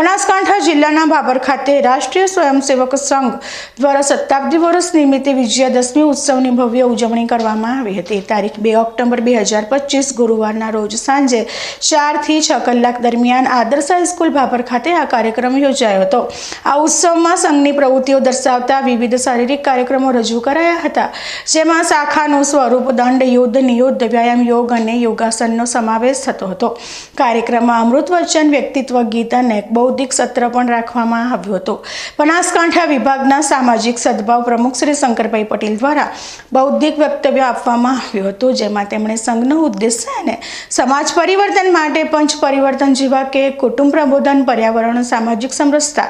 બનાસકાંઠા જિલ્લાના ભાભર ખાતે રાષ્ટ્રીય સ્વયંસેવક સંઘ દ્વારા શતાબ્દી વર્ષ નિમિત્તે વિજયાદશમી ઉત્સવની ભવ્ય ઉજવણી કરવામાં આવી હતી. તારીખ બે ઓક્ટોબર બે હજાર પચીસ, ગુરુવારના રોજ સાંજે ચારથી છ કલાક દરમિયાન આદર્શ હાઈસ્કૂલ ભાભર ખાતે આ કાર્યક્રમ યોજાયો હતો. આ ઉત્સવમાં સંઘની પ્રવૃત્તિઓ દર્શાવતા વિવિધ શારીરિક કાર્યક્રમો રજૂ કરાયા હતા, જેમાં શાખાનું સ્વરૂપ દંડ, યુદ્ધ, નિયુદ્ધ, વ્યાયામ, યોગ અને યોગાસનનો સમાવેશ થતો હતો. કાર્યક્રમમાં અમૃત વચન, વ્યક્તિત્વ, ગીત અને બૌદ્ધિક સત્ર પણ રાખવામાં આવ્યું હતું. બનાસકાંઠા વિભાગના સામાજિક સદભાવ પ્રમુખ શ્રી શંકરભાઈ પટેલ દ્વારા બૌદ્ધિક વક્તવ્ય આપવામાં આવ્યું હતું, જેમાં તેમણે સંઘનો ઉદ્દેશ્ય અને સમાજ પરિવર્તન માટે પંચ પરિવર્તન જેવા કે કુટુંબ પ્રબોધન, પર્યાવરણ, સામાજિક સમરસતા,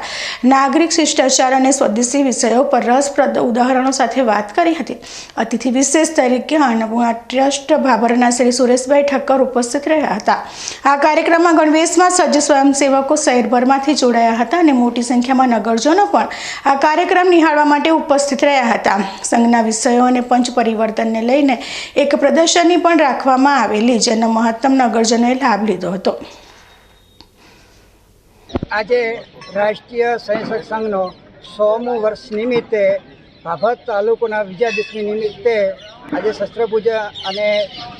નાગરિક શિષ્ટાચાર અને સ્વદેશી વિષયો પર રસપ્રદ ઉદાહરણો સાથે વાત કરી હતી. અતિથિ વિશેષ તરીકે અન્નપૂર્ણા ટ્રસ્ટ ભાભરના શ્રી સુરેશભાઈ ઠક્કર ઉપસ્થિત રહ્યા હતા. આ કાર્યક્રમમાં ગણવેશમાં સજ્જ સ્વયંસેવકો શહેરભરમાંથી જોડાયા હતા અને મોટી સંખ્યામાં નગરજનો પણ આ કાર્યક્રમ નિહાળવા માટે ઉપસ્થિત રહ્યા હતા. સંઘના વિષયો અને પંચ પરિવર્તનને લઈને એક પ્રદર્શની પણ રાખવામાં આવેલી, જેનો મહત્તમ નગરજનોએ લાભ લીધો હતો. આજે રાષ્ટ્રીય સ્વયંસેવક સંઘનો સોમું વર્ષ નિમિત્તે ભાભત તાલુકાના વિજયાદશમી નિમિત્તે આજે શસ્ત્રપૂજા અને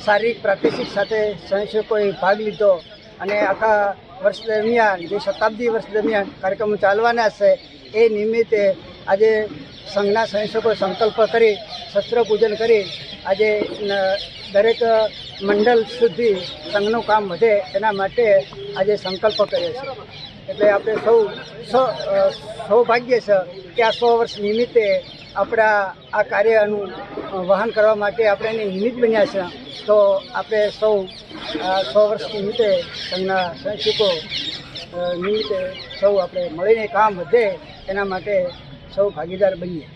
શારીરિક પ્રાદેશિક સાથે સ્વયંસેવકોએ ભાગ લીધો. અને આખા વર્ષ દરમિયાન, જે શતાબ્દી વર્ષ દરમિયાન કાર્યક્રમો ચાલવાના છે, એ નિમિત્તે આજે સંઘના સંયોજકો સંકલ્પ કરી, શસ્ત્ર પૂજન કરી, આજે દરેક મંડળ સુધી સંઘનું કામ વધે એના માટે આજે સંકલ્પ કર્યો છે એટલે આપણે સૌ સૌ સૌભાગ્ય છે કે આ સો વર્ષ નિમિત્તે આપણા આ કાર્યનું વહન કરવા માટે આપણે એની નિમિત્ત બન્યા છે, તો આપણે સૌ સો વર્ષ નિમિત્તે તેમના સંશિકો નિમિત્તે સૌ આપણે મળીને કામ વધે, એના માટે સૌ ભાગીદાર બનીએ.